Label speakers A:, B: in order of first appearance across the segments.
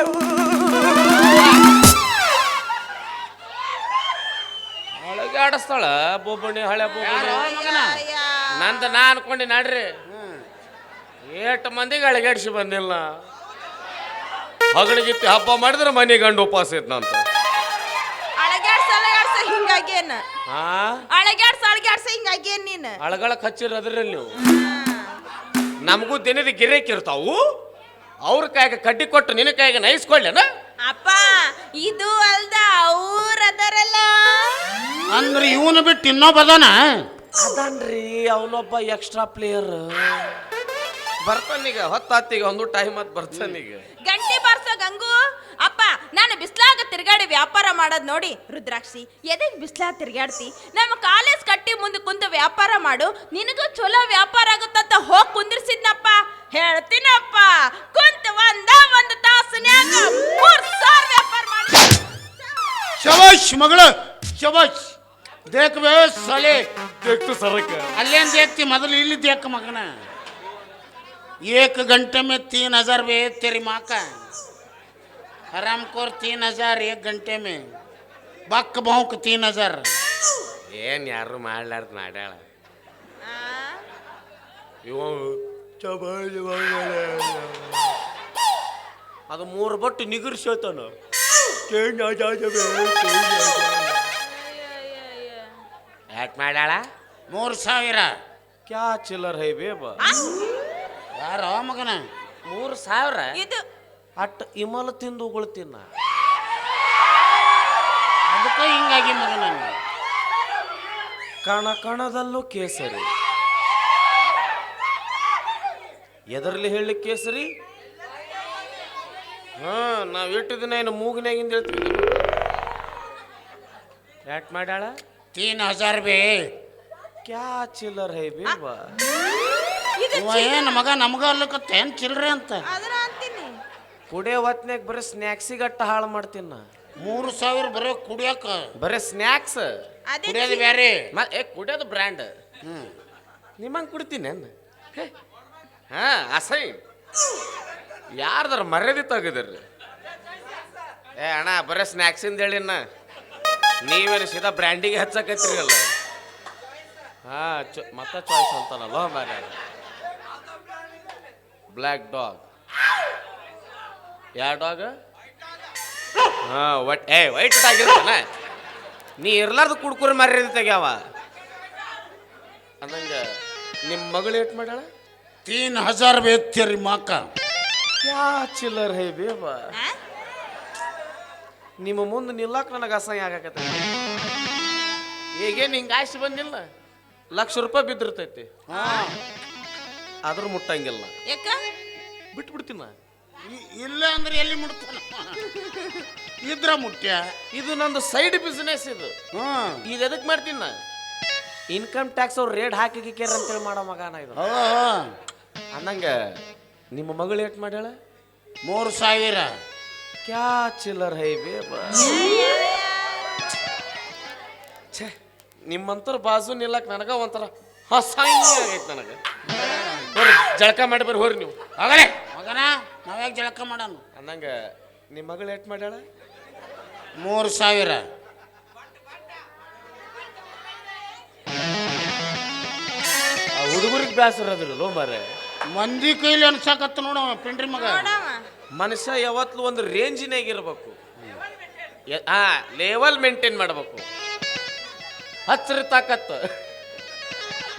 A: ಆಡಿಸ್ತಾಳ ಬೊಬ್ಬಣಿ ಹಳೆ ಬೊಬ್ಬಣಿ ನಂದು ನಾ ಅನ್ಕೊಂಡಿ ನಡ್ರಿ. ಏಟ್ ಮಂದಿಗೆ ಅಳಗಾಡಿಸಿ ಬಂದಿಲ್ಲ. ಹಗಳಿಗಿತ್ತಿ ಹಬ್ಬ ಮಾಡಿದ್ರೆ ಮನೆ ಗಂಡು ಉಪವಾಸ
B: ಇತ್ತು ನಂತ ಹಿಂಗಾಗೇನ
A: ಹಾ?
B: ಅಳಗ್ಯಾಡ್ಸ ಅಳಗ್ಯಾಡ್ಸ ಹಿಂಗಾಗೇನ್ ನೀನ್?
A: ಅಳಗಳಕ್ಕೆ ಹಚ್ಚಿರದ್ರಲ್ಲಿ ನೀವು. ನಮಗೂ ದಿನದ ಗಿರೇಕ್ ಇರ್ತಾವು. ಅವ್ರ ಕೈಗೆ ಕಡ್ಡಿ ಕೊಟ್ಟು ನಿನ ಕೈಗೆ ನೈಸ್ಕೊಳ್ಳೆನ
B: ಅಪ್ಪ ಇದು ಅಲ್ದ ಅವ್ರ ಅದರಲ್ಲ
C: ಅಂದ್ರೆ ಇವನು ಬಿಟ್ಟು ಇನ್ನೊಬ್ಬ ಅದಾನ
A: ಅದನ್ರಿ ಅವನೊಬ್ಬ ಎಕ್ಸ್ಟ್ರಾ ಪ್ಲೇಯರ್ ಬರ್ತಾನೀಗ ಹೊತ್ತಾತೀಗ ಒಂದು ಟೈಮ್ ಅದ್ ಬರ್ತಾನೀಗ.
B: ಗಂಟೆ ಬಾರ್ಸೋ ಗಂಗು. ಅಪ್ಪ ನಾನು ಬಿಸ್ಲಾಗ ತಿರುಗಾಡಿ ವ್ಯಾಪಾರ ಮಾಡೋದು ನೋಡಿ ರುದ್ರಾಕ್ಷಿ ಎದಕ್ಕೆ ಬಿಸ್ಲಾಗ ತಿರುಗಾಡ್ತಿ? ನಮ್ಮ ಕಾಲೇಜ್ ಕಟ್ಟಿ ಮುಂದೆ ಕುಂತು ವ್ಯಾಪಾರ ಮಾಡು ನಿನಗೂ ಚಲೋ ವ್ಯಾಪಾರ ಆಗುತ್ತಂತ ಹೋಗಿ ಕುಂದಿರ್ಸಿದ್ನಪ್ಪ. ಹೇಳ್ತೀನಪ್ಪ ಕುಂತು ಒಂದ ಒಂದು ತಾಸು ಮೂರು ವ್ಯಾಪಾರ ಮಾಡಿ.
C: ಮಗಳು ಸಲೆ
A: ದೇಖ್ತು ಸರಕ.
C: ಅಲ್ಲೇನ್ ದೇಕ್ತಿ? ಮೊದಲು ಇಲ್ಲಿ ದೇಕ್ ಮಗನ. ಏಕ ಗಂಟೆ ಮೇ ತೀನ್ ಹಜಾರ್ ಬೇ ತೆರಿ ಮಾಕ का हराम खोर तीन हजार एक घंटे में बक भौंक तीन हजार
A: ಏನ್ ಯಾರು ಮಾಡ್ಲಾರ್ದ ಮಾಡ್ಯಾಳ
B: ಆ,
A: ಇವ ಅದು ಮೂರು ಬಟ್ಟು ನಿಗರ್ಸೋತಾನ ಯಾಕೆ ಮಾಡ್ಯಾಳ
C: ಮೂರು ಸಾವಿರ
A: ಕ್ಯಾ ಚಿಲ್ಲರ್ ಹೈ ಬೇಬ
C: ಯಾರೋ ಮಗನ
A: ಮೂರು ಸಾವಿರ
B: ಇದು
A: ಅಟ್ ಇಮಲ್ ತಿಂದು ಉಗುಳ್ತೀನ?
C: ಅದಕ್ಕೆ ಹಿಂಗಾಗಿ ಮಗ.
A: ಕಣ ಕಣದಲ್ಲೂ ಕೇಸರಿ. ಎದರಲ್ಲಿ ಹೇಳಿ ಕೇಸರಿ? ಹಾ ನಾವ್ ಇಟ್ಟಿದ್ದೀನ ದಿನ ಏನು ಮೂಗಿನಾಗಿಂದ ಹೇಳ್ತೀವಿ ಯಾಟ್ ಮಾಡ್ಯಾಳ?
C: ತೀನ್ ಹಜಾರ್ ಬೇ.
A: ಕ್ಯಾ ಚಿಲ್ಲರ್ ಹೈ ಬೇಬ
B: ಏನ್
C: ಇವ ಏನು ಮಗ ನಮಗ ಅಲ್ಲಕತ್ತೇನು ಏನ್ ಚಿಲ್ರೆ ಅಂತ?
A: ಕುಡಿಯೋ ಹೊತ್ನ್ಯಾಗ ಬರೀ ಸ್ನ್ಯಾಕ್ಸಿಗಟ್ಟ ಹಾಳು ಮಾಡ್ತೀನಿ ನಾ.
C: ಮೂರು ಸಾವಿರ ಬರೋ ಕುಡಿಯಕ.
A: ಬರೀ ಸ್ನ್ಯಾಕ್ಸ್.
B: ಅದೇ
C: ಕುಡಿಯೋದು ಬೇರೆ
A: ಮ ಏ ಕುಡಿಯೋದು ಬ್ರ್ಯಾಂಡ್.
C: ಹ್ಮ್.
A: ನಿಮ್ಮಂಗೆ ಕುಡಿತೀನಿ ನಾನು ಹಾ. ಅಸೈ. ಯಾರ್ದಾರ ಮರ್ಯಾದೆ ತಗದ್ರಿ ಏ ಅಣ್ಣ ಬರೀ ಸ್ನ್ಯಾಕ್ಸಿಂದ ಹೇಳಿನ ನೀವೇನು ಸೀದಾ ಬ್ರ್ಯಾಂಡಿಗೆ ಹಚ್ಚಕತ್ತಿರಲ್ಲ. ಹಾ ಚೊ ಮತ್ತೆ ಚಾಯ್ಸ್ ಅಂತಾನಲ್ಲ ಮಾರ್ಯ ಬ್ಲ್ಯಾಕ್ ಡಾಗ್. ಯಾವ ಡಾಗ ಹಾ ವಟ್ ಏ ವೈಟ್ ಆಗಿರ್ತಾನ ನೀ ಇರ್ಲಾರ್ದು ಕುಡ್ಕುರಿ ಮಾರಿ ತೆಗ್ಯಾವ. ಅಂದಂಗ ನಿಮ್ಮ ಮಗಳು ಏಟ್ ಮಾಡ್ಯಾಳ?
C: ತೀನ್ ಹಜಾರ್ ಬೇ ತೆರಿ ಮಾಕ.
A: ಕ್ಯಾ ಚಿಲ್ಲರ್ ಹೇ ಬೇಬಾ ನಿಮ್ಮ ಮುಂದೆ ನಿಲ್ಲಾಕ ನನಗೆ ಅಸಹ್ಯ ಆಗಾಕತ್ತ ಈಗೇನು ಹಿಂಗೆ ಆಯ್ಸಿ ಬಂದಿಲ್ಲ? ಲಕ್ಷ ರೂಪಾಯಿ ಬಿದ್ದಿರ್ತೈತಿ.
C: ಹಾ.
A: ಆದ್ರೂ ಮುಟ್ಟಂಗಿಲ್ಲ.
B: ಯಾಕ?
A: ಬಿಟ್ಬಿಡ್ತೀನಿ.
C: ಇಲ್ಲ ಅಂದ್ರೆ ಎಲ್ಲಿ ಮುಟ್ತ ಇದ್ರ ಮುಟ್ಯ
A: ಇದು ನಂದು ಸೈಡ್ ಬಿಸ್ನೆಸ್ ಇದು.
C: ಹ್ಮ್
A: ಇದು ಎದಕ್ಕೆ ಮಾಡ್ತೀನಿ ನಾ ಇನ್ಕಮ್ ಟ್ಯಾಕ್ಸ್ ಅವ್ರು ರೇಟ್ ಹಾಕಿ ಗಿಕ್ಕ್ಯಾರ ಅಂತೇಳಿ ಮಾಡೋ ಮಗನ ಇದು. ಅನ್ನಂಗ ನಿಮ್ಮ ಮಗಳು ಏಟ್ ಮಾಡ್ಯಾಳ?
C: ಮೂರು ಸಾವಿರ.
A: ಕ್ಯಾ ಚಿಲ್ಲರ್ ಹೈ ಬೇಬಾ ಛೇ ನಿಮ್ಮಂತರ ಬಾಜು ನಿಲ್ಲಕ್ ನನಗ ಒಂಥರ ಹೊಸ ಆಗೈತೆ ನನಗೆ. ಬರ್ರಿ ಜಳಕ ಮಾಡಿ ಬರ್ರಿ ಹೋರಿ ನೀವು.
C: ಆಗಲೇ ಮಗನ ನಾವ್ಯಾಕೆ ಜಳಕ ಮಾಡೋಣ
A: ಅಂದಂಗ ನಿಮ್ಮ ಮಗಳು ಏಟ್ ಮಾಡ್ಯಾಳ?
C: ಮೂರು ಸಾವಿರ.
A: ಆ ಹುಡುಗರಿಗೆ ಬ್ಯಾಸರ ಅದ್ರ ಮಾರೆ
C: ಮಂದಿ ಕೈಲಿ ಅನ್ಸಾಕತ್ತ ನೋಡ ಪಿಂಡ್ರಿ ಮಗ.
A: ಮನುಷ್ಯ ಯಾವತ್ತೂ ಒಂದು ರೇಂಜಿನಾಗ ಇರಬೇಕು ಹಾ ಲೆವೆಲ್ ಮೇಂಟೈನ್ ಮಾಡಬೇಕು. ಹಚ್ಚರ ತಾಕತ್ತು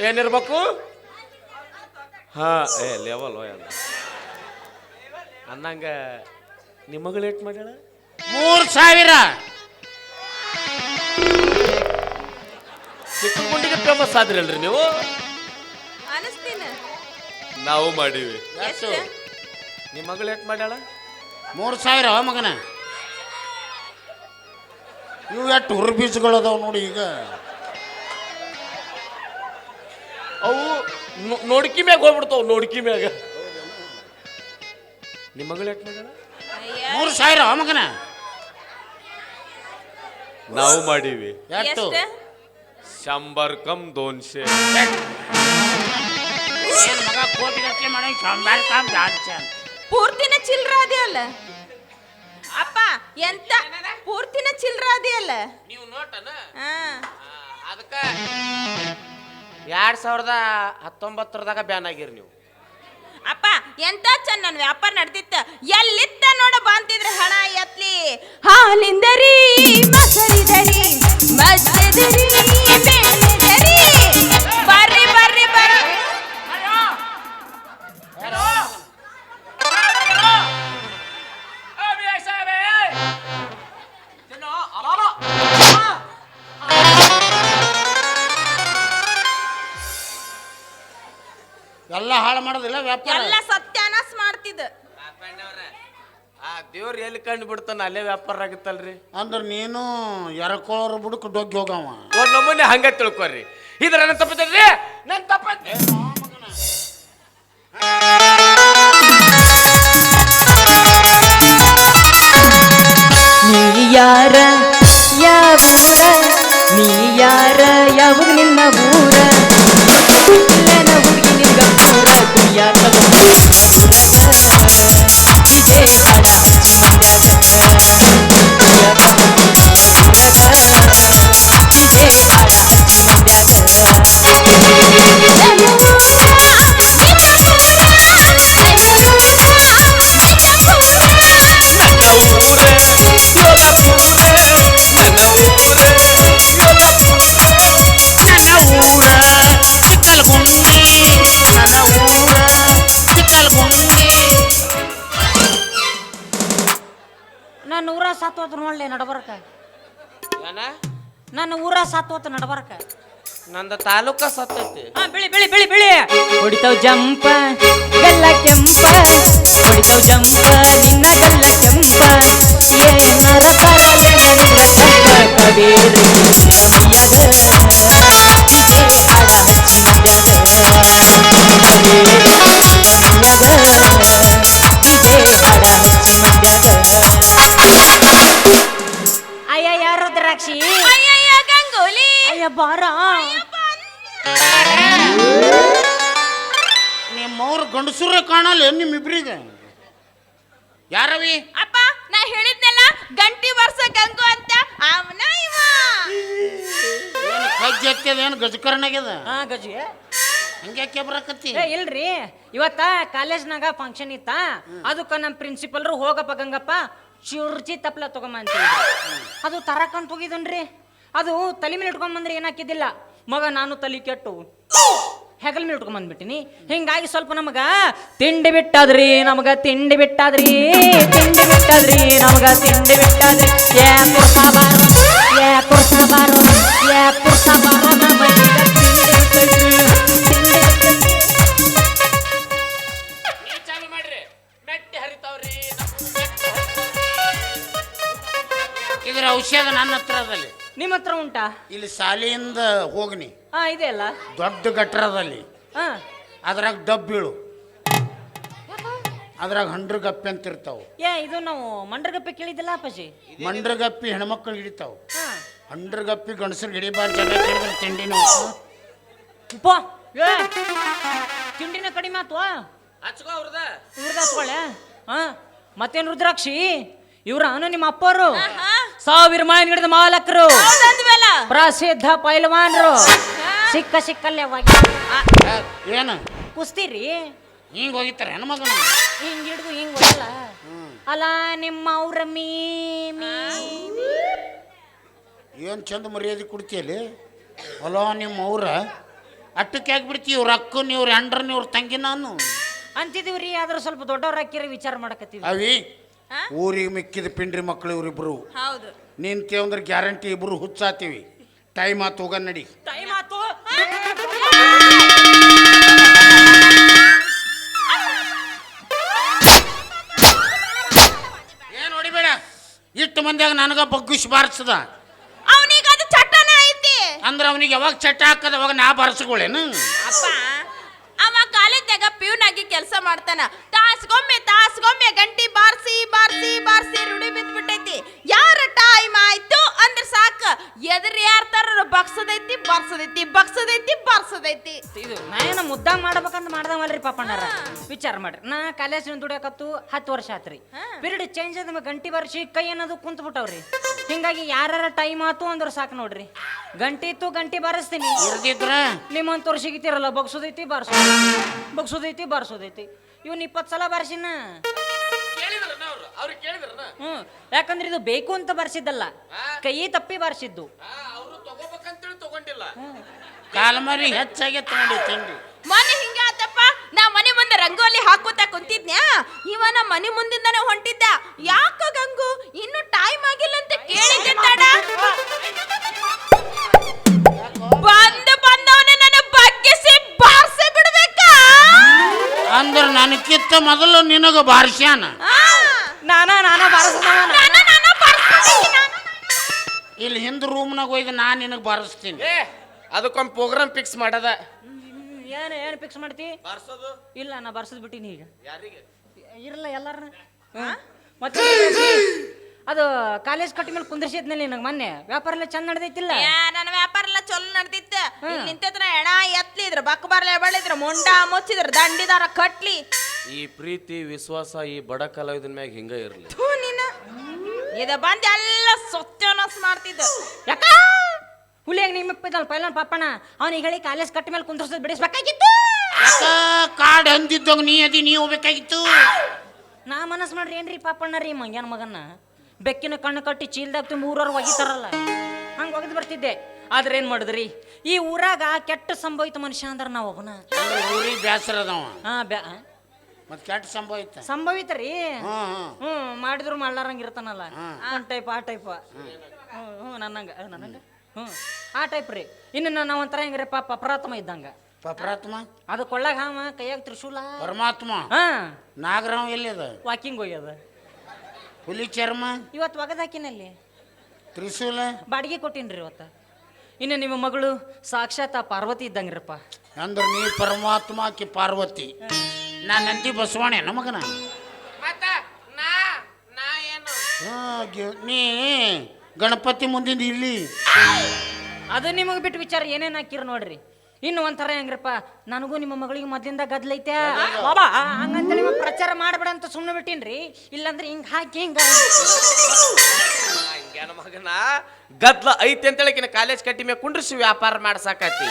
A: ಏನಿರ್ಬೇಕು? ಹಾ ಏ ಲೆವೆಲ್ ಎಲ್ಲ ಅನ್ನಂಗ ನಿಮ್ಮ ಮಗಳು ಏಟ್ ಮಾಡ್ಯಾಳ?
C: ಮೂರು ಸಾವಿರ.
A: ಚಿಕ್ಕಮುಂಡಿಗೆ ಫೇಮಸ್ ಆದ್ರಲ್ರಿ ನೀವು?
B: ಅನಸ್ತೀನಿ?
A: ನಾವು ಮಾಡೀವಿ.
B: ಎಷ್ಟು?
A: ನಿಮ್ಮ ಮಗಳು ಎಷ್ಟು ಮಾಡ್ಯಾಳ?
C: ಮೂರು ಸಾವಿರ ಮಗನ. ಇವು ಎಷ್ಟು ಹುರ್ ಬೀಜಗಳು ಅದಾವ ನೋಡಿ ಈಗ.
A: ಅವು ನೊ- ನೋಡ್ಕಿ ಮ್ಯಾಗ ಹೋಗ್ಬಿಡ್ತಾವ ನೋಡ್ಕಿ ಮ್ಯಾಗ. ನಿಮ್ಮ ಮಗಳು ಎಟ್ ಮಾಡ್ಯಾಳ
C: ಮೂರು ಸಾವಿರ ಮಗನ?
A: ನಾವು ಮಾಡೀವಿ.
C: ಎಷ್ಟು
B: ಎಷ್ಟು?
A: ಶಂಬರ್ ಕಮ್ ದೋನ್ಶೆ.
C: ಏನ್ ಮಗ ಕೋಟಿ ಗಟ್ಟಲೆ ಮಾಡಿ ಸಾಂಬಾರ್ ಕಾಮ್ ಜಾಡ್ಸ
B: ಪೂರ್ತಿನ ಚಿಲ್ರ ಅದೇ ಅಲ್ಲ ಅಪ್ಪ ಎಂತ? ಪೂರ್ತಿನ ಚಿಲ್ರ ಅದಿಯಲ್ಲ?
A: ನೀವು ನೋಟನ?
B: ಹಾ.
A: ಅದಕ್ಕ. ಎರಡ್ ಸಾವಿರದ ಹತ್ತೊಂಬತ್ತರದಾಗ ಬ್ಯಾನ್ ಆಗಿರಿ ನೀವು.
B: ಅಪ್ಪ ಎಂತ ಚಂದ ನನ್ನ ವ್ಯಾಪಾರ ನಡೆದಿತ್ತ. ಎಲ್ಲಿತ್ತ ನೋಡ ಬಂತಿದ್ರೆ ಹಣ ಎತ್ಲಿ. ಹಾಲಿಂದರಿ ಮಸರಿದರಿ ಮದ್ದದರಿ
A: ಆ ದೇವ್ರ ಎಲ್ಲಿ ಕಂಡು ಬಿಡ್ತಾನ? ಅಲ್ಲೇ ವ್ಯಾಪಾರ ಆಗುತ್ತಲ್ರಿ?
C: ಅಂದ್ರೆ ನೀನು ಎರಕೋಳರ ಬುಡಕ್ ಡೊಗ್ಗಿ ಹೋಗವ.
A: ಒಂದ್ ಹಂಗೆ ಹಂಗ ತಿಳ್ಕೊರಿ. ಇದ್ರ ನನ್ನ ತಪ್ಪೈತಲ್ರಿ ನನ್
D: ಸತ್ವತ್ತು ನಡಬರ್ಕ.
A: ನಂದ ತಾಲೂಕ ಸತ್ತೈತಿ.
D: ಹಾ ಬಿಳಿ ಬಿಳಿ ಬಿಳಿ ಬಿಳಿ. ಹೊಡಿತಾವ್ ಜಂಪ ಗಲ್ಲ ಕೆಂಪ. ಹೊಡಿತಾವ್ ಜಂಪ.
C: ನಿಮ್ಮಿಬ್ರಿಗೆ ಯಾರವಿ
B: ಅಪ್ಪ ನಾ ಹೇಳಿದ್ನಲ್ಲ ಗಂಟಿ ವರ್ಷ ಗಂಗು ಅಂತ. ಅವನ ಇವ.
C: ಏನು ಕಜ್ಜಿ ಹತ್ತದ ಏನು ಗಜಕರ್ನಾಗ್ಯದ
D: ಹಾ ಗಜಿ
C: ಹಂಗ್ಯಾಕೆ ಬರಕತ್ತಿ?
D: ಏ ಇಲ್ರಿ. ಇವತ್ತ ಕಾಲೇಜ್ನಾಗ ಫಂಕ್ಷನ್ ಇತ್ತ. ಅದಕ್ಕ ನಮ್ಮ ಪ್ರಿನ್ಸಿಪಲ್ರು ಹೋಗಪ್ಪ ಗಂಗಪ್ಪ ಚುರ್ಚಿ ತಪ್ಲ ತಗೊಂಬ ಅಂತ ಅದು ತರಕಂತ ಹೋಗಿದನ್ರಿ ಅದು ತಲೆ ಮೇಲೆ ಇಟ್ಕೊಂಬಂದ್ರೆ ಏನಾಕಿದ್ದಿಲ್ಲ ಮಗ ನಾನು ತಲೆ ಕೆಟ್ಟು. ಹೆಗಲ್ ಮೇಲೆ ಇಟ್ಕೊಂಡ್ ಬಂದ್ಬಿಟ್ಟಿನಿ. ಹಿಂಗಾಗಿ ಸ್ವಲ್ಪ ನಮಗ ತಿಂಡಿ ಬಿಟ್ಟಾದ್ರಿ ನಮಗ ತಿಂಡಿ ಬಿಟ್ಟಾದ್ರಿ ತಿಂಡಿ ಬಿಟ್ಟಾದ್ರಿ ನಮಗ ತಿಂಡಿ ಬಿಟ್ಟಾದ್ರಿ. ಏ ಪುರ್ಸ ಯಾ ಏ ಪುರ್ಸ ಬಾರೋ ಏ ಪುರ್ಸ ಬಾರೋ ನಮಗೀಗ ತಿಂಡಿ ಬಿಟ್ಟೈತ್ರಿ
A: ನೀ ಚಾಲು ಮಾಡ್ರಿ. ಮೆಟ್ಟಿ ಹರಿತಾವ್ರಿ.
C: ಇದ್ರ ಔಷಧ ನನ್ನ ಹತ್ರ ಅದಲ್ಲಿ.
D: ನಿಮ್ಮ ಹತ್ರ ಉಂಟಾ?
C: ಇಲ್ಲಿ ಶಾಲೆಯಿಂದ ಹೋಗ್ನಿ.
D: ಹಾ ಇದೆ ಅಲ್ಲ.
C: ದೊಡ್ಡ ಗಟ್ಟರದಲ್ಲಿ
D: ಹಾ
C: ಅದ್ರಾಗ ಡಬ್ ಬೀಳು ಅದ್ರಾಗ ಹಂಡ್ರ ಗಪ್ಪಿ ಅಂತ ಇರ್ತಾವ
D: ಏ ಇದು ನಾವು ಮಂಡ್ರಗಪ್ಪೆ ಕೇಳಿದ್ದಿಲ್ಲ ಅಪ್ಪಾಜಿ?
C: ಮಂಡ್ರ ಗಪ್ಪಿ ಹೆಣ್ಮಕ್ಳು ಹಿಡಿತಾವ.
D: ಹಂಡ್ರಗಪ್ಪಿ
C: ಹಂಡ್ರ ಗಪ್ಪಿ ಗಂಡಸರು ಹಿಡಿಬಾರ್ದು ಜನ ಕೇಳಿದ್ರೆ ತಿಂಡಿನ
D: ಉಪ್ಪ. ಏ. ತಿಂಡಿನ ಕಡಿಮೆ ಆತ್ವಾ
A: ಹಚ್ಕೋ ಅವ್ರದ.
D: ಇವ್ರದ ಹಚ್ಕೊಳ್ಳೆ ಹಾ. ಮತ್ತೇನ್ ರುದ್ರಾಕ್ಷಿ? ಇವ್ರಾನು ನಿಮ್ಮ ಅಪ್ಪರು. ಸಾವಿರ ಮಾಯನ್ ಗಿಡದ ಮಾಲಕರು. ಪ್ರಸಿದ್ಧ ಪೈಲ್ವಾನ್ರು. ಸಿಕ್ಕ ಸಿಕ್ಕಲ್ಲೇ ಹೋಗಿ
C: ಏನು?
D: ಕುಸ್ತೀರಿ?
C: ಹಿಂಗ್ ಹೋಗಿತ್ತಾರ ಮಗನ?
D: ಹಿಂಗ್ ಹಿಡ್ದು ಹಿಂಗ್ ಹೋಗಲ್ಲ ಅಲ್ಲ ನಿಮ್ಮ ಅವ್ರ ಮೀ ಮೀ
C: ಏನು ಚಂದ ಮರ್ಯಾದೆ ಕುಡ್ತಿಯಲ್ಲಿ ಅಲೋ ನಿಮ್ಮ ಅವ್ರ ಅಟ್ಟಕ್ಕೆ ಹಾಕ್ಬಿಡ್ತೀವಿ ಇವ್ರ ಅಕ್ಕ ಇವ್ರ ಹೆಂಡ್ರ ಇವ್ರ ತಂಗಿ ನಾನು.
D: ಅಂತಿದೀವ್ರಿ ಆದ್ರೆ ಸ್ವಲ್ಪ ದೊಡ್ಡವ್ರ ಹಾಕಿರಿ ವಿಚಾರ ಮಾಡಕತ್ತೀವಿ.
C: ಅವಿ? ಊರಿಗೆ ಮಿಕ್ಕಿದ ಪಿಂಡ್ರಿ ಮಕ್ಕಳು ಇವರಿಬ್ರು.
B: ಹೌದು.
C: ನಿಂತೇವ್ ಅಂದ್ರೆ ಗ್ಯಾರಂಟಿ ಇಬ್ರು ಹುಚ್ಚಾತೀವಿ. ಟೈಮ್ ಆತು ಹೋಗ ನಡಿ.
D: ಟೈಮ್ ಆತು.
C: ಏನು ಹೊಡಿಬೇಡ ಇಟ್ಟು ಮಂದಿಯಾಗ ನನಗ ಬಗ್ಗುಶ್ ಬಾರಿಸದ.
B: ಅವನೀಗ ಅದು ಐತಿ.
C: ಅಂದ್ರೆ ಅವನಿಗೆ ಯಾವಾಗ ಚಟ್ಟ ಹಾಕದ ಅವಾಗ ನಾ ಬಾರಿಸ್ಕೊಳ್ಳೇನು?
B: ಅಪ್ಪ ಅವ ಪ್ಯೂನ್ ಆಗಿ ಕೆಲಸ ಮಾಡ್ತಾನ. ತಾಸ್ಗೊಮ್ಮೆ
D: ಮುದ್ದಾಗ ಮಾಡ್ಬೇಕಂತ ಮಾಡ್ದವಲ್ರಿ ಪಾಪಣ್ಣಾರ ವಿಚಾರ ಮಾಡ್ರಿ. ನಾ ಕಾಲೇಜ್ ದುಡಿಯಕತ್ತು ಹತ್ತು ವರ್ಷ ಆತ್ರಿ. ಪಿರಿಯಡ್ ಚೇಂಜ್ ಆದ ಗಂಟಿ ಬರ್ಸಿ ಕೈ ಅನ್ನೋದು ಕುಂತ ಬಿಟ್ಟವ್ರಿ. ಹಿಂಗಾಗಿ ಯಾರ ಟೈಮ್ ಆತು ಅಂದ್ರೆ ಸಾಕು ನೋಡ್ರಿ. ಗಂಟಿ ಇತ್ತು ಗಂಟಿ ಬಾರಿಸ್ತೀನಿ.
C: ನಿಮ್ಮಂತ
D: ನಿಮ್ಮಂತವ್ರು ಸಿಗಿತಿರಲ್ಲ ಬಗ್ಸೋದೈತಿ ಬಾರ್ಸೋದೈತಿ ಬಗ್ಸೋದೈತಿ ಬಾರಿಸೋದೈತಿ. ಇವ್ನ ಇಪ್ಪತ್ತು ಸಲ ಬಾರಿಸಿನ. ಹ್ಮ್. ಯಾಕಂದ್ರೆ ಇದು ಬೇಕು ಅಂತ ಬಾರಿಸಿದ್ದಲ್ಲ. ಕೈ ತಪ್ಪಿ ಬಾರಿಸಿದ್ದು.
C: ಕಾಲ್ಮರಿ ಹೆಚ್ಚಾಗಿ ತಿಂಡಿ
B: ಮೊನ್ನೆ ಹಿಂಗಾತಪ್ಪ ನಾ ಮನೆ ಮುಂದೆ ರಂಗೋಲಿ ಹಾಕೋತ ಕುಂತಿದ್ನ್ಯಾ? ಇವ ನಮ್ಮ ಮನೆ ಮುಂದಿಂದಾನೆ ಹೊಂಟಿದ್ದ. ಯಾಕ ಗಂಗು ಇನ್ನು ಟೈಮ್ ಆಗಿಲ್ಲ ಅಂತ ಕೇಳಿದ್ದೆ ತಡ. ಬಂದು ಬಂದವನೇ ನನ್ನ ಬಗ್ಗಿಸಿ ಬಾರ್ಸಿ ಬಿಡ್ಬೇಕಾ?
C: ಅಂದ್ರ ನನಕ್ಕಿಂತ ಮೊದಲು ನಿನಗ ಬಾರ್ಸ್ಯಾನ?
D: ನಾನ ನಾನ
C: ಇಲ್ಲಿ ಹಿಂದ್ ರೂಮ್ನಾಗ ಹೋಗಿ ನಾನು ನಿನಗೆ ಬಾರಿಸ್ತೀನಿ.
A: ಏ ಅದಕ್ಕೊಂದು ಪ್ರೋಗ್ರಾಮ್ ಫಿಕ್ಸ್ ಮಾಡದ.
D: ಏನು ಏನ್ ಫಿಕ್ಸ್ ಮಾಡ್ತಿ?
A: ಬಾರ್ಸೋದು?
D: ಇಲ್ಲ ನಾ ಬರ್ಸದ್ ಬಿಟ್ಟಿನಿ ಈಗ.
A: ಯಾರಿಗೆ?
D: ಇರಲ್ಲ ಹಾ? ಮತ್ತೆ ಅದು ಕಾಲೇಜ್ ಕಟ್ಟಿ ಮೇಲೆ ಕುಂದ್ರಿಸಿದ್ನಲ್ಲಿ ನನಗೆ ಮೊನ್ನೆ? ವ್ಯಾಪಾರ ಎಲ್ಲ ಚಂದ ನಡೆದಿತ್ತಿಲ್ಲ
B: ಏ, ನನ್ನ ವ್ಯಾಪಾರ ಎಲ್ಲ ಚಲೋ ನಡೆದಿತ್ತು. ನಿಂತತ್ರ ಎಣ ಎತ್ಲಿದ್ರ ಬಕ್ ಬರ್ಲೆ ಬಳಿದ್ರು ಮುಂಡ ಮುಚ್ಚಿದ್ರ ದಂಡಿದಾರ ಕಟ್ಲಿ.
A: ಈ ಪ್ರೀತಿ ವಿಶ್ವಾಸ ಈ ಬಡ ಕಲಾವಿದನ ಮ್ಯಾಗ ಹಿಂಗ ಇರ್ಲಿ.
B: ಥೂ ನಿನ್ನ ಇದ ಬಂದು ಎಲ್ಲ ಸೊತ್ತನಸ್ ಮಾಡ್ತಿದ್ದ.
D: ಯಾಕ? ಹುಲಿಯಾಗ ನಿಮ್ಮಿಪ್ಪಿದ್ದಲ್ಲ ಪೈಲನ್ ಪಾಪಣ ಅವ್ನಿಗೆ ಹೇಳಿ ಕಾಲೇಜ್ ಕಟ್ಟ ಮೇಲೆ ಕುಂದ್ರಿಸೋದು ಬಿಡಿಸ್ಬೇಕಾಗಿತ್ತು.
C: ಕಾಡ್ ಅಂದಿದ್ದಾಗ ನೀ ಅದಿ ನೀ ಹೋಗ್ಬೇಕಾಗಿತ್ತು.
D: ನಾ ಮನಸ್ಸು ಮಾಡ್ರಿ ಏನ್ರಿ ಪಾಪಣ್ಣ ರೀ ಮಂಗ್ಯಾನ ಮಗನ್ನ? ಬೆಕ್ಕಿನ ಕಣ್ಣು ಕಟ್ಟಿ ಚೀಲ್ದಾಗ ತುಂಬ ಊರವ್ರು ಒಗಿತಾರಲ್ಲ. ಹಂಗೆ ಒಗೆದು ಬರ್ತಿದ್ದೆ. ಆದ್ರೆ ಏನು ಮಾಡಿದ್ರಿ? ಈ ಊರಾಗ ಕೆಟ್ಟ ಸಂಭವಿತ ಮನುಷ್ಯ ಅಂದ್ರೆ ನಾವು ಒಬ್ಬನ.
C: ಊರಿಗೆ ಬೇಸರ ಅದಾವ.
D: ಹಾ ಬ್ಯಾ
C: ಮತ್ತೆ ಕೆಟ್ಟ ಸಂಭವಿತ
D: ಸಂಭವಿತ ರೀ?
C: ಹ್ಞೂ
D: ಮಾಡಿದ್ರು ಮಾಡ್ಲಾರಂಗ ಇರ್ತಾನಲ್ಲ. ಆ ಟೈಪ್ ಆ ಟೈಪ್. ಹ್ಞೂ ಹ್ಞೂ ನನ್ನಂಗ ನನ್ನಂಗ. ಹ್ಞೂ ಆ ಟೈಪ್ ರೀ. ಇನ್ನು ನಾನು ಒಂಥರ ಹೆಂಗ್ರಿ ಪಾಪ ಅಪರಾತ್ಮ ಇದ್ದಂಗ.
C: ಪಪರಾತ್ಮ
D: ಅದು ಕೊಳ್ಳಾಗ ಹಾಮ ಕೈಯಾಗ ತ್ರಿಶೂಲ.
C: ಪರಮಾತ್ಮ?
D: ಹಾ.
C: ನಾಗರಾವ್ ಎಲ್ಲಿದ
D: ವಾಕಿಂಗ್ ಹೋಗ್ಯದ.
C: ಹುಲಿ ಚರ್ಮ?
D: ಇವತ್ತು ಒಗದಾಕಿನಲ್ಲಿ.
C: ತ್ರಿಶೂಲ?
D: ಬಾಡಿಗೆ ಕೊಟ್ಟಿನ್ರಿ ಇವತ್ತು. ಇನ್ನು ನಿಮ್ಮ ಮಗಳು ಸಾಕ್ಷಾತ್ ಆ ಪಾರ್ವತಿ ಇದ್ದಂಗ್ರಪ್ಪ.
C: ಅಂದ್ರೆ ನೀ ಪರಮಾತ್ಮ ಆಕಿ ಪಾರ್ವತಿ. ನಾನು ನಂದಿ ಬಸವಣ್ಣ ನಮಗನ
A: ಮತ್ತ ನಾ ನಾ ಏನು?
C: ಹಾ, ಗಿ- ನೀ ಗಣಪತಿ ಮುಂದಿನ ಇಲ್ಲಿ.
D: ಅದು ನಿಮಗೆ ಬಿಟ್ಟು ವಿಚಾರ ಏನೇನು ಹಾಕಿರ ನೋಡ್ರಿ. ಇನ್ನು ಒಂಥರ ಹೆಂಗ್ರಪ್ಪ ನನಗೂ ನಿಮ್ಮ ಮಗಳಿಗೆ ಮೊದ್ಲಿಂದ ಗದ್ಲೈತೆ. ಬಾಬಾ ಹಂಗಂತ ನೀವು ಪ್ರಚಾರ ಮಾಡಬೇಡ ಅಂತ ಸುಮ್ಮನೆ ಬಿಟ್ಟಿನ್ರಿ. ಇಲ್ಲಾಂದ್ರೆ ಹಿಂಗ್ ಹಾಕಿ ಹಿಂಗ.
A: ಮಗನ? ಗದ್ಲ ಐತಿ ಅಂತೇಳಿ ಕಾಲೇಜ್ ಕಟ್ಟಿ ಮ್ಯಾಗ ಕುಂಡ್ರಿಸಿ ವ್ಯಾಪಾರ ಮಾಡ್ಸಾಕತಿ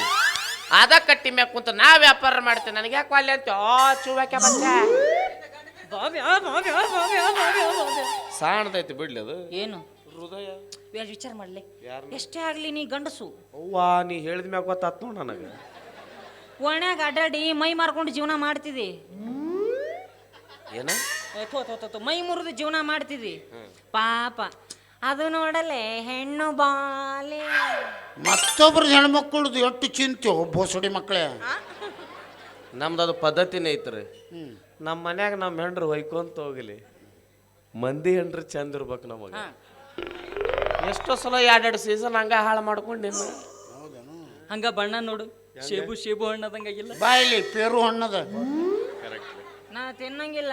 A: ಅದ ಕಟ್ಟಿ ಮ್ಯಾಗ ಕುಂತ ನಾ ವ್ಯಾಪಾರ ಮಾಡ್ತೇನೆ. ನನಗೆ ಯಾಕೆ ಅಲ್ಲಿ ಅಂತ ಆ ಚೂವಾಕ್ಯ ಬಂದ ಸಾಣದೈತಿ ಬಿಡ್ಲಿ ಅದು.
D: ಏನು?
A: ಹೃದಯ.
D: ವೇಳ್ ವಿಚಾರ ಮಾಡ್ಲಿ.
A: ಯಾರ್ನ?
D: ಎಷ್ಟೇ ಆಗ್ಲಿ ನೀ ಗಂಡಸು.
A: ಅವ್ವಾ ನೀ ಹೇಳಿದ ಮ್ಯಾಗ ಗೊತ್ತಾತ್ ನೋಡ್ ನನಗೆ.
D: ಒಣ್ಯಾಗ ಅಡ್ಡಾಡಿ ಮೈ ಮಾರ್ಕೊಂಡು ಜೀವನ ಮಾಡ್ತಿದ್ದಿ
A: ಏನ?
D: ಏ, ಥೋ, ಥೋ, ಥೋ, ಥೋ, ಮೈ ಮುರಿದು ಜೀವನ ಮಾಡ್ತಿದ್ದಿ ಪಾಪ. ಅದು ನೋಡಲೆ ಹೆಣ್ಣು ಬಾಲೆ.
C: ಮತ್ತೊಬ್ರ ಹೆಣ್ಮಕ್ಳದ್ದು ಎಷ್ಟು ಚಿಂತೆ ಬೋಸಡಿ ಮಕ್ಕಳೇ.
A: ನಮ್ದು ಅದು ಪದ್ಧತಿನೇ ಐತ್ರಿ ನಮ್ಮ ಮನ್ಯಾಗ ನಮ್ಮ ಹೆಂಡ್ರು ಹೊಯ್ಕೊಂತ ಹೋಗಲಿ. ಮಂದಿ ಹೆಂಡ್ರು ಚಂದ ಇರ್ಬೇಕು ನಮಗೆ. ಎಷ್ಟೋ ಸಲ ಎರಡೆರಡು ಸೀಸನ್ ಹಂಗ ಹಾಳು ಮಾಡ್ಕೊಂಡಿ
D: ಹಂಗ ಬಣ್ಣ ನೋಡು ಶೇಬು ಶೇಬು ಹಣ್ಣದಂಗಾಗಿಲ್ಲ
C: ಬಾಯಿಲಿ ಪೇರು ಹಣ್ಣದ.
D: ನಾ ತಿನ್ನಂಗಿಲ್ಲ.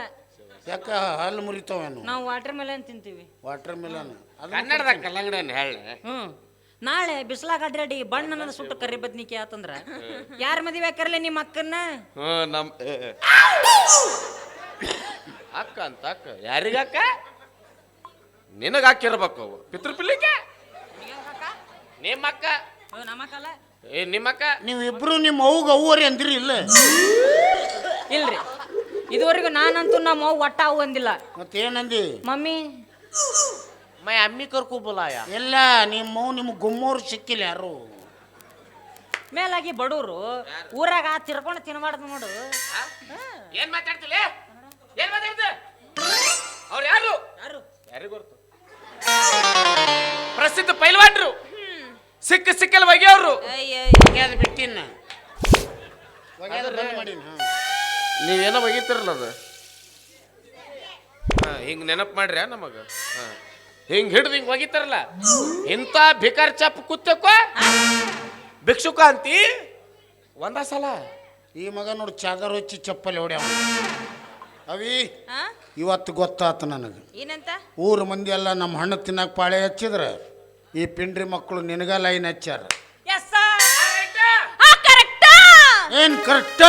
C: ಯಾಕ ಹಲ್ಲು ಮುರಿತಾವೇನು
D: ನಾವು ವಾಟರ್ ಮೆಲನ್ ತಿಂತೀವಿ.
C: ವಾಟರ್ ಮೆಲನ್ ಅದು
A: ಕನ್ನಡದಾಗ ಕಲ್ಲಂಗಡಿ ಹೇಳಿ
D: ಹ್ಮ್. ನಾಳೆ ಬಿಸ್ಲಾಗ ಅಡ್ಡಾಡಿ ಬಣ್ಣನ ಸುಟ್ಟು ಕರಿ ಬದ್ನಿಕೆ ಆತಂದ್ರ. ಯಾರ ಮದುವೆ ಹಾಕರ್ಲೆ ನಿಮ್ಮ ಅಕ್ಕನ್ನ?
A: ಹ್ಞೂ ನಮ್ಮ ಅಕ್ಕ ಯಾರಿಗ ಅಕ್ಕ. ಯಾರಿಗಕ್ಕ? ನಿನಗ ಹಾಕಿರ್ಬೇಕು ಅವು ಪಿತೃಪಿಲಿಕೆ ನಿಮ್ಮಕ್ಕ? ಏ ನಿಮ್ಮಕ್ಕ?
C: ನೀವು ಇಬ್ರು ನಿಮ್ಮ ಅವ್ಗ ಅವ್ವರಿ ಅಂದಿರಿ ಇಲ್ಲ?
D: ಇಲ್ರಿ. ಇದುವರೆಗೂ ನಾನಂತೂ ನಮ್ಮ ಅವ್ವ ಒಟ್ಟ ಅವು ಅಂದಿಲ್ಲ.
C: ಮತ್ತೇನಂದಿ?
D: ಮಮ್ಮಿ?
A: ಮೈ ಅಮ್ಮಿ ಕರ್ಕೊ ಇಲ್ಲ
C: ಎಲ್ಲ ನಿಮ್ಮ ಅವ್ ನಿಮ್ಮ ಗುಮ್ಮೋರು ಸಿಕ್ಕಿಲ್ಲ ಯಾರು?
D: ಮೇಲಾಗಿ ಬಡವರು ಊರಾಗ ತಿರ್ಕೊಂಡು ತಿನ್ಬಾರ್ದು ನೋಡು.
A: ಏನ್ ಮಾತಾಡ್ತಿಲ್ಲ ಏನ್ ಮಾತಾಡ್ತಿ ಅವ್ರು ಯಾರು?
D: ಯಾರು?
A: ಯಾರಿಗೂ ಗೊತ್ತು ಪ್ರಸಿದ್ಧ ಪೈಲ್ವಾನ್ರು. ಸಿಕ್ಕ ಸಿಕ್ಕಲ್ ಬಗೆಯವ್ರು
B: ಅಯ್ಯೋ
C: ಒಗ್ಯಾದ ಬಿಟ್ಟಿನ ಒಗ್ಯಾದ ಬಂದ್ ಮಾಡೀನಿ ಹಾಂ.
A: ನೀವೇನೋ ಒಗಿತಿರಲ್ಲ ಅದು. ಹಾ ಹಿಂಗ್ ನೆನಪು ಮಾಡ್ರಿ ನಮಗ. ಹಾಂ. ಹಿಂಗ್ ಹಿಡ್ದು ಹಿಂಗ್ ಒಗಿತಾರಲ್ಲ ಇಂಥ ಭಿಕಾರ್ ಚಪ್ ಕೂತಕ್ಕೋ ಭಿಕ್ಷುಕ ಅಂತಿ. ಒಂದ ಸಲ.
C: ಈ ಮಗ ನೋಡಿ ಚಾದರ್ ಹಚ್ಚಿ ಚಪ್ಪಲಿ ಹೊಡ್ಯಾವ. ಅವಿ
B: ಆ?
C: ಇವತ್ತು ಗೊತ್ತಾತು ನನಗೆ.
B: ಏನಂತ?
C: ಊರ ಮಂದಿ ಎಲ್ಲ ನಮ್ಮ ಹಣ್ಣು ತಿನ್ನಕ್ಕೆ ಪಾಳೆ ಹಚ್ಚಿದ್ರ. ಈ ಪಿಂಡ್ರಿ ಮಕ್ಕಳು ನಿನಗ ಲೈನ್ ಹಚ್ಚಾರ
B: ಏನ್ ಕರೆಕ್ಟಾ
C: ಏನು ಕರೆಕ್ಟ್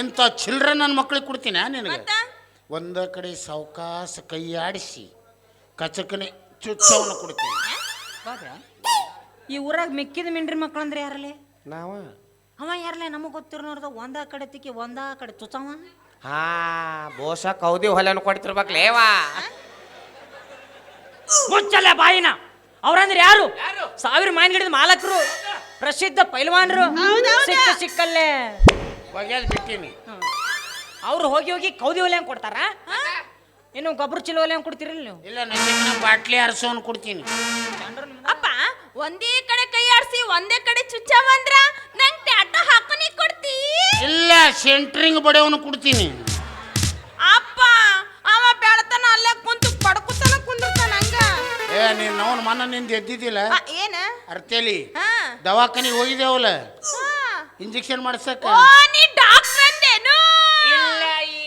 C: ಇಂಥ ಚಿಲ್ಡ್ರೆ ನನ್ನ ಮಕ್ಳಿಗೆ ಕೊಡ್ತೀನಿ ನಿನಗೆ?
B: ಮತ್ತ?
C: ಒಂದ ಕಡೆ ಸೌಕಾಸ ಕೈ ಆಡಿಸಿ ಕಚಕನೆ ಚುಚ್ಚವನ್ನು ಕೊಡ್ತೀನಿ.
D: ಈ ಊರಾಗ ಮಿಕ್ಕಿದ ಮಿಂಡ್ರಿ ಮಕ್ಳು ಅಂದ್ರೆ ಯಾರಲ್ಲೇ?
A: ನಾವ?
D: ಅವ ಯಾರಲ್ಲೇ ನಮಗೆ ಗೊತ್ತಿರೋ ಒಂದ ಕಡೆ ತಿಕ್ಕಿ ಒಂದ ಕಡೆ ತುಚವ
A: ಹಾ ಬೋಸ ಕೌದಿ ಹೊಲನ ಕೊಡ್ತಿರ್ಬೇಕ್ಲೇವಾ
D: ಮುಚ್ಚಲ್ಲ ಬಾಯಿನ. ಅವ್ರಂದ್ರೆ ಯಾರು? ಸಾವಿರ ಮೈನ್ ಗಿಡದ ಮಾಲಕರು. ಪ್ರಸಿದ್ಧ ಪೈಲ್ವಾನ್ರು. ಸಿಕ್ಕ ಸಿಕ್ಕಲ್ಲೇ.
C: ಬಗೆಲ್ ಬಿಟ್ಟಿನಿ.
D: ಅವ್ರು ಹೋಗಿ ಹೋಗಿ ಕೌದಿ ಒಲೆ ಹಂಗೆ ಕೊಡ್ತಾರ ಇನ್ನು ಗೊಬ್ಬರ ಚಿಲ ಒಲೆ ಹಂಗೆ ಕೊಡ್ತೀರಿಲ್ಲ ನೀವು?
C: ಇಲ್ಲ ನನ್ನ ಬಾಟ್ಲಿ ಅರಸೋನ್ ಕೊಡ್ತೀನಿ.
B: ಅಪ್ಪ ಒಂದೇ ಕಡೆ ಕೈ ಆಡ್ಸಿ ಒಂದೇ ಕಡೆ ಚುಚ್ಚ ಅಂದ್ರ ನಂಗ್ ಟ್ಯಾಟೋ ಹಾಕೋನಿ ಕೊಡ್ತಿ?
C: ಇಲ್ಲ ಸೆಂಟ್ರಿಂಗ್ ಬಡಿಯವನು ಕೊಡ್ತೀನಿ.
B: ಅಪ್ಪ ಅವ ಬೆಳತನ ಅಲ್ಲೇ ಕುಂತು ಪಡ್ಕುತನ ಕುಂದಿರ್ತಾನ ಹಂಗ?
C: ಏ ನೀನು ಅವನ ಮನ ನಿಂದ ಎದ್ದಿದ್ದಿಲ್ಲ?
B: ಆ, ಏನ?
C: ಅರ್ತೇಲಿ
B: ಹಾ.
C: ದವಾಖಾನಿಗೆ ಹೋಗಿದ್ದೇವಲ್ಲ
B: ಹಾ.
C: ಇಂಜೆಕ್ಷನ್ ಮಾಡ್ಸಕ್ಕ.
B: ಓ ನೀ ಡಾಕ್ಟರ್ ಅಂದೇನು?
C: ಇಲ್ಲ ಈ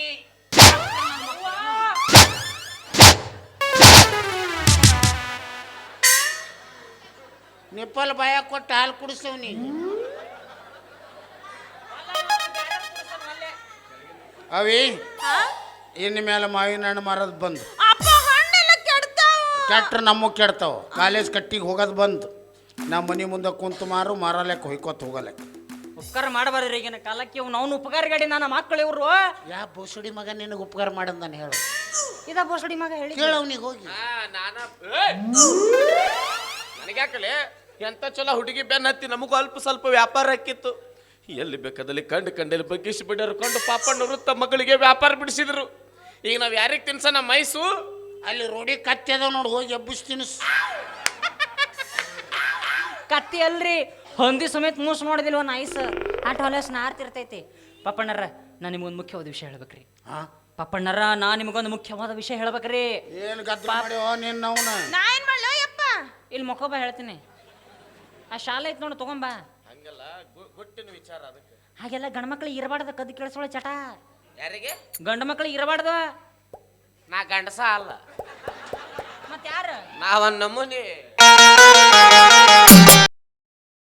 C: ನಿಪ್ಪಲ್ ಬಾಯ ಕೊಟ್ಟು ಹಾಲು ಕುಡಿಸ್ತೇವ್ ನೀ ಅವಿ? ಇನ್ನು ಮೇಲೆ ಮಾವಿನ ಹಣ್ಣು ಮರದ ಬಂದು. ಕೆಟ್ಟರು ನಮ್ಮ ಕೆಡ್ತಾವ. ಕಾಲೇಜ್ ಕಟ್ಟಿಗೆ ಹೋಗೋದು ಬಂದು. ನಮ್ಮ ಮನೆ ಮುಂದೆ ಕುಂತು ಮಾರು ಮಾರಲೆಕ್ಕ ಹೊಯ್ಕೋತ ಹೋಗಲೆಕ್ಕ
D: ಉಪಕಾರ ಮಾಡಬಾರ್ದ್ರಿ ಈಗಿನ ಕಾಲಕ್ಕೆ. ಇವ್ ಅವ್ನು ಉಪಕಾರ ಗಾಡಿ ನನ್ನ ಮಕ್ಕಳು ಇವರು.
C: ಯಾ ಬೋಸಡಿ ಮಗ ನಿನಗೆ ಉಪಕಾರ ಮಾಡಂದಾನೆ ಹೇಳು.
D: ಇದ ಬೋಸಡಿ ಮಗ ಹೇಳಿ
C: ಕೇಳು ಅವನಿಗೆ ಹೋಗಿ.
A: ನಾನ ನನಗ್ಯಾಕಲೆ? ಎಂತ ಚಲೋ ಹುಡುಗಿ ಬೆನ್ನ ಹತ್ತಿ ನಮಗೂ ಅಲ್ಪ ಸ್ವಲ್ಪ ವ್ಯಾಪಾರ ಹಾಕಿತ್ತು ಎಲ್ಲಿ ಬೇಕಾದಲ್ಲಿ ಕಂಡು ಕಂಡಲ್ಲಿ ಬಗ್ಗಿಸಿ ಬಿಡೋರು ಕೊಂಡು ಪಾಪಣ್ಣವರು ತಮ್ಮ ಮಗಳಿಗೆ ವ್ಯಾಪಾರ ಬಿಡಿಸಿದ್ರು. ಈಗ ನಾವು ಯಾರಿಗೆ ತಿನ್ಸೋಣ? ಮೈಸು
C: ಅಲ್ಲಿ ರೋಡಿ ಕತ್ತಿ ಅದಾವ ನೋಡಿ ಹೋಗಿ ಎಬ್ಬಿಸ್ತೀನಿ
D: ಕತ್ತಿ ಅಲ್ರಿ ಹೊಂದಿ ಸಮೇತ ಮೂಸ್ ನೋಡಿದಿಲ್ವ ನೈಸ್ ಆಟ ಹೊಲಸ್ ನಾರ್ತಿರ್ತೈತಿ ಪಪ್ಪಣ್ಣರ ನಾನು ನಿಮ್ಗೊಂದು ಮುಖ್ಯವಾದ ವಿಷಯ ಹೇಳ್ಬೇಕ್ರಿ.
C: ಹಾ
D: ಪಪ್ಪಣ್ಣರ ನಾ ನಿಮಗೊಂದು ಮುಖ್ಯವಾದ ವಿಷಯ ಹೇಳ್ಬೇಕ್ರಿ.
C: ಏನು ಮಾಡ್ಯೋ ನಿನ್ನ ಅವನ?
B: ನಾ ಏನ್ ಮಾಡ್ಲೋ ಯಪ್ಪ
D: ಇಲ್ಲಿ ಮೊಕೊಬ ಹೇಳ್ತೀನಿ. ಆ ಶಾಲೆ ಐತ್ ನೋಡು ತಗೊಂಬಾ.
A: ಹಂಗಲ್ಲ ಗುಟ್ಟಿನ ವಿಚಾರ ಅದಕ್ಕೆ.
D: ಹಾಗೆಲ್ಲ ಗಂಡ ಮಕ್ಳಿಗೆ ಇರಬಾರ್ದ ಕದ್ದು ಕೇಳಿಸೋಳ ಚಟ.
A: ಯಾರಿಗೆ?
D: ಗಂಡ ಮಕ್ಳು ಇರಬಾರ್ದು.
A: ನಾ ಗಂಡಸ ಅಲ್ಲ.
D: ಮತ್ತೆ ಯಾರು
A: ನಾವನ್ ನಮೂನಿ